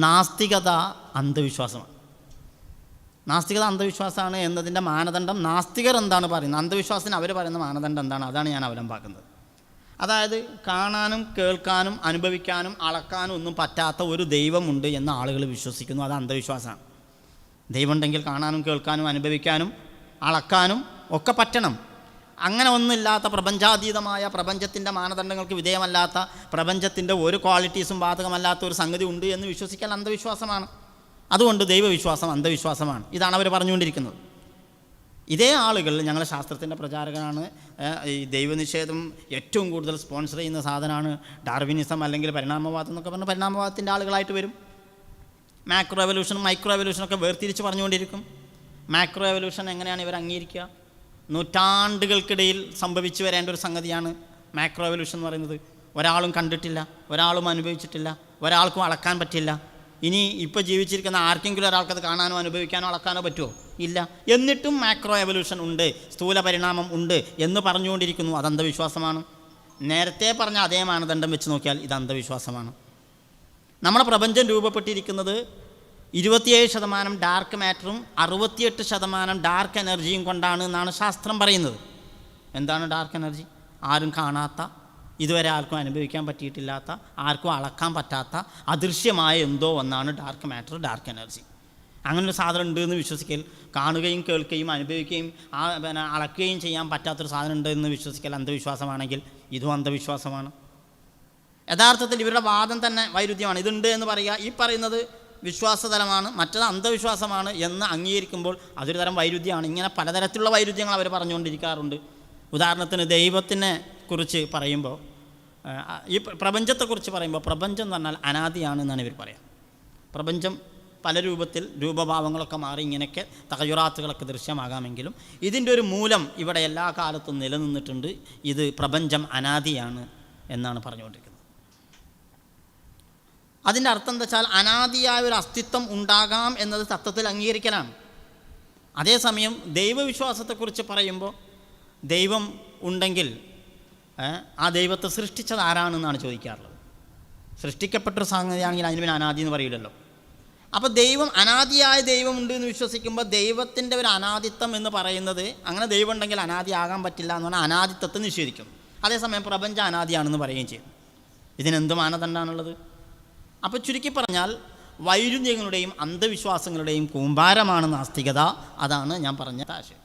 നാസ്തികത അന്ധവിശ്വാസമാണ്. നാസ്തികത അന്ധവിശ്വാസമാണ് എന്നതിന്റെ മാനദണ്ഡം നാസ്തികർ എന്താണ് പറയുന്നത്? അന്ധവിശ്വാസത്തിന് അവർ പറയുന്ന മാനദണ്ഡം എന്താണ്? അതാണ് ഞാൻ അവലംബാക്കുന്നത്. അതായത് കാണാനും കേൾക്കാനും അനുഭവിക്കാനും അളക്കാനും ഒന്നും പറ്റാത്ത ഒരു ദൈവമുണ്ട് എന്ന് ആളുകൾ വിശ്വസിക്കുന്നു. അത് അന്ധവിശ്വാസമാണ്. ദൈവമുണ്ടെങ്കിൽ കാണാനും കേൾക്കാനും അനുഭവിക്കാനും അളക്കാനും ഒക്കെ പറ്റണം. അങ്ങനെ ഒന്നുമില്ലാത്ത പ്രപഞ്ചാതീതമായ പ്രപഞ്ചത്തിന്റെ മാനദണ്ഡങ്ങൾക്ക് വിധേയമല്ലാത്ത പ്രപഞ്ചത്തിന്റെ ഒരു ക്വാളിറ്റീസും ബാധകമല്ലാത്ത ഒരു സംഗതി ഉണ്ട് എന്ന് വിശ്വസിക്കാൻ അന്ധവിശ്വാസമാണ്. അതുകൊണ്ട് ദൈവവിശ്വാസം അന്ധവിശ്വാസമാണ്. ഇതാണ് അവർ പറഞ്ഞുകൊണ്ടിരിക്കുന്നത്. ഇതേ ആളുകൾ ഞങ്ങളുടെ ശാസ്ത്രത്തിന്റെ പ്രചാരകനാണ്. ഈ ദൈവനിഷേധം ഏറ്റവും കൂടുതൽ സ്പോൺസർ ചെയ്യുന്ന സാധനമാണ് ഡാർവിനിസം അല്ലെങ്കിൽ പരിണാമവാദം എന്നൊക്കെ പറഞ്ഞ് പരിണാമവാദത്തിന്റെ ആളുകളായിട്ട് വരും. മാക്രോ എവല്യൂഷനും മൈക്രോ എവല്യൂഷനൊക്കെ വേർതിരിച്ച് പറഞ്ഞുകൊണ്ടിരിക്കും. മാക്രോ എവല്യൂഷൻ എങ്ങനെയാണ് ഇവർ അംഗീകരിക്കുക? നൂറ്റാണ്ടുകൾക്കിടയിൽ സംഭവിച്ചു വരേണ്ട ഒരു സംഗതിയാണ് മാക്രോ എവല്യൂഷൻ എന്ന് പറയുന്നത്. ഒരാളും കണ്ടിട്ടില്ല ഒരാളും അനുഭവിച്ചിട്ടില്ല ഒരാൾക്കും അളക്കാൻ പറ്റില്ല. ഇനി ഇപ്പോൾ ജീവിച്ചിരിക്കുന്ന ആർക്കെങ്കിലും ഒരാൾക്കത് കാണാനോ അനുഭവിക്കാനോ അളക്കാനോ പറ്റുമോ ഇല്ല. എന്നിട്ടും മാക്രോ എവല്യൂഷൻ ഉണ്ട് സ്ഥൂല പരിണാമം ഉണ്ട് എന്ന് പറഞ്ഞുകൊണ്ടിരിക്കുന്നു. അത് അന്ധവിശ്വാസമാണ്. നേരത്തെ പറഞ്ഞ അതേ മാനദണ്ഡം വെച്ച് നോക്കിയാൽ ഇത് അന്ധവിശ്വാസമാണ്. നമ്മുടെ പ്രപഞ്ചം രൂപപ്പെട്ടിരിക്കുന്നത് ഇരുപത്തിയേഴ് ശതമാനം ഡാർക്ക് മാറ്ററും അറുപത്തിയെട്ട് ശതമാനം ഡാർക്ക് എനർജിയും കൊണ്ടാണ് എന്നാണ് ശാസ്ത്രം പറയുന്നത്. എന്താണ് ഡാർക്ക് എനർജി ആരും കാണാത്ത ഇതുവരെ ആർക്കും അനുഭവിക്കാൻ പറ്റിയിട്ടില്ലാത്ത ആർക്കും അളക്കാൻ പറ്റാത്ത അദൃശ്യമായ എന്തോ ഒന്നാണ് ഡാർക്ക് മാറ്റർ ഡാർക്ക് എനർജി അങ്ങനൊരു സാധനം ഉണ്ട് എന്ന് വിശ്വസിക്കൽ കാണുകയും കേൾക്കുകയും അനുഭവിക്കുകയും ആ പിന്നെ അളക്കുകയും ചെയ്യാൻ പറ്റാത്തൊരു സാധനം ഉണ്ട് എന്ന് വിശ്വസിക്കൽ അന്ധവിശ്വാസമാണെങ്കിൽ ഇതും അന്ധവിശ്വാസമാണ്. യഥാർത്ഥത്തിൽ ഇവരുടെ വാദം തന്നെ വൈരുദ്ധ്യമാണ്. ഇതുണ്ട് എന്ന് പറയുക ഈ പറയുന്നത് വിശ്വാസതലമാണ് മറ്റത് അന്ധവിശ്വാസമാണ് എന്ന് അംഗീകരിക്കുമ്പോൾ അതൊരു തരം വൈരുദ്ധ്യമാണ്. ഇങ്ങനെ പലതരത്തിലുള്ള വൈരുദ്ധ്യങ്ങൾ അവർ പറഞ്ഞുകൊണ്ടിരിക്കാറുണ്ട്. ഉദാഹരണത്തിന് ദൈവത്തിനെ കുറിച്ച് പറയുമ്പോൾ ഈ പ്ര- പ്രപഞ്ചത്തെക്കുറിച്ച് പറയുമ്പോൾ പ്രപഞ്ചം എന്ന് പറഞ്ഞാൽ അനാദിയാണ് എന്നാണ് ഇവർ പറയാം. പ്രപഞ്ചം പല രൂപത്തിൽ രൂപഭാവങ്ങളൊക്കെ മാറി ഇങ്ങനെയൊക്കെ തകയുറാത്തുകളൊക്കെ ദൃശ്യമാകാമെങ്കിലും ഇതിന്റെ ഒരു മൂലം ഇവിടെ എല്ലാ കാലത്തും നിലനിന്നിട്ടുണ്ട്. ഇത് പ്രപഞ്ചം അനാദിയാണ് എന്നാണ് പറഞ്ഞുകൊണ്ടിരിക്കുന്നത്. അതിന്റെ അർത്ഥം എന്താ വെച്ചാൽ അനാദിയായ ഒരു അസ്തിത്വം ഉണ്ടാകാം എന്നത് തത്വത്തിൽ അംഗീകരിക്കലാണ്. അതേസമയം ദൈവവിശ്വാസത്തെക്കുറിച്ച് പറയുമ്പോൾ ദൈവം ഉണ്ടെങ്കിൽ ആ ദൈവത്തെ സൃഷ്ടിച്ചത് ആരാണെന്നാണ് ചോദിക്കാറുള്ളത്. സൃഷ്ടിക്കപ്പെട്ടൊരു സംഗതിയാണെങ്കിൽ അതിന് പിന്നെ അനാദി എന്ന് പറയില്ലല്ലോ അപ്പോൾ ദൈവം അനാദിയായ ദൈവമുണ്ട് എന്ന് വിശ്വസിക്കുമ്പോൾ ദൈവത്തിന്റെ ഒരു അനാദിത്വം എന്ന് പറയുന്നത് അങ്ങനെ ദൈവം ഉണ്ടെങ്കിൽ അനാദി ആകാൻ പറ്റില്ല എന്ന് പറഞ്ഞാൽ അനാദിത്വത്തെ നിഷേധിക്കും. അതേസമയം പ്രപഞ്ചം അനാദിയാണെന്ന് പറയുകയും ചെയ്യും. ഇതിനെന്ത് മാനദണ്ഡമാണുള്ളത്? അപ്പോൾ ചുരുക്കി പറഞ്ഞാൽ വൈരുദ്ധ്യങ്ങളുടെയും അന്ധവിശ്വാസങ്ങളുടെയും കൂമ്പാരമാണ് നാസ്തികത. അതാണ് ഞാൻ പറഞ്ഞ ആശയം